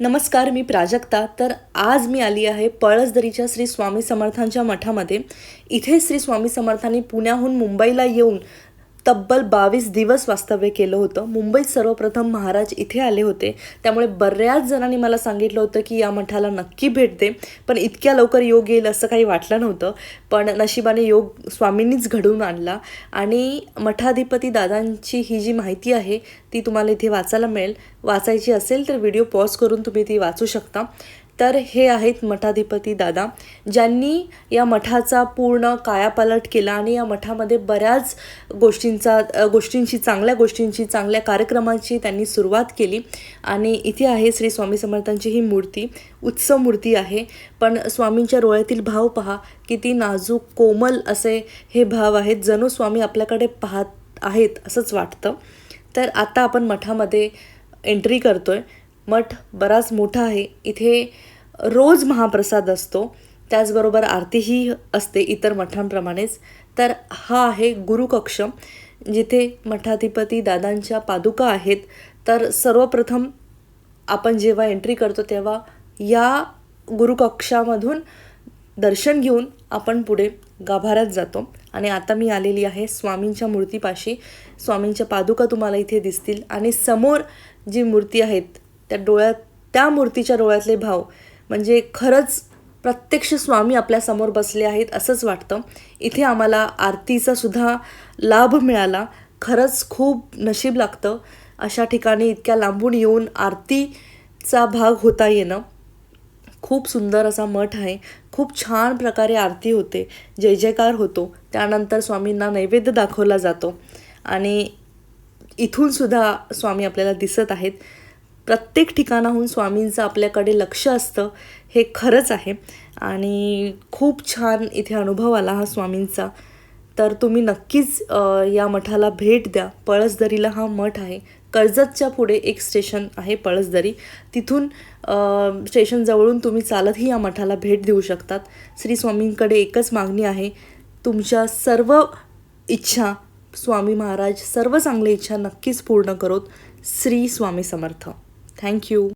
नमस्कार मी प्राजक्ता. तर आज मी आली आहे पळसदरीच्या श्री स्वामी समर्थांच्या मठामध्ये. इथे श्री स्वामी समर्थांनी पुण्याहून मुंबईला येऊन तब्बल बावीस दिवस वास्तव्य केलं होतं. मुंबईत सर्वप्रथम महाराज इथे आले होते. त्यामुळे बऱ्याच जणांनी मला सांगितलं होतं की या मठाला नक्की भेट दे. पण इतक्या लवकर योग येईल असं काही वाटलं नव्हतं. पण नशिबाने योग स्वामींनीच घडवून आणला. आणि मठाधिपती दादांची ही जी माहिती आहे ती तुम्हाला इथे वाचायला मिळेल. वाचायची असेल तर व्हिडिओ पॉज करून तुम्ही ती वाचू शकता. तर हे आहेत मठाधिपती दादा ज्यांनी या मठाचा पूर्ण कायापालट केला आणि या मठामध्ये बऱ्याच गोष्टींचा गोष्टींशी गोष्टींची चांगल्या गोष्टींची चांगल्या कार्यक्रमांची त्यांनी सुरुवात केली. आणि इथे आहे श्री स्वामी समर्थांची ही मूर्ती उत्सव मूर्ती आहे. पण स्वामींच्या डोळ्यातील भाव पहा किती नाजूक कोमल असे हे भाव आहेत. जणू स्वामी आपल्याकडे पाहत आहेत असंच वाटतं. तर आता आपण मठामध्ये एंट्री करतो आहे मठ बराच मोठा आहे. इथे रोज महाप्रसाद असतो. त्याचबरोबर आरतीही असते इतर मठांप्रमाणेच. तर हा आहे गुरुकक्ष. जिथे मठाधिपती दादांच्या पादुका आहेत. तर सर्वप्रथम आपण जेव्हा एंट्री करतो तेव्हा या गुरुकक्षामधून दर्शन घेऊन आपण पुढे गाभाऱ्यात जातो. आणि आता मी आलेली आहे स्वामींच्या मूर्तीपाशी. स्वामींच्या पादुका तुम्हाला इथे दिसतील. आणि समोर जी मूर्ती आहेत त्या डोळ्यात त्या मूर्तीच्या डोळ्यातले भाव. म्हणजे खरंच प्रत्यक्ष स्वामी आपल्यासमोर बसले आहेत असंच वाटतं. इथे आम्हाला आरतीचा सुद्धा लाभ मिळाला. खरंच खूप नशीब लागतं. अशा ठिकाणी इतक्या लांबून येऊन आरतीचा भाग होता येणं. खूप सुंदर असा मठ आहे. खूप छान प्रकारे आरती होते. जय जयकार होतो. त्यानंतर स्वामींना नैवेद्य दाखवला जातो. आणि इथून सुद्धा स्वामी आपल्याला दिसत आहेत. प्रत्येक ठिकाणाहून स्वामींचं आपल्याकडे लक्ष असतं हे खरंच आहे. आणि खूप छान इथे अनुभव आला हा स्वामींचा. तर तुम्ही नक्कीच या मठाला भेट द्या. पळसदरीला हा मठ आहे. कर्जतच्या पुढे एक स्टेशन आहे पळसदरी. तिथून स्टेशनजवळून स्टेशन जवळून तुम्ही चालतही या मठाला भेट देऊ शकतात. श्री स्वामींकडे एकच मागणी आहे. तुमच्या सर्व इच्छा स्वामी महाराज सर्व चांगल्या इच्छा नक्कीच पूर्ण करोत. श्री स्वामी समर्थ. Thank you.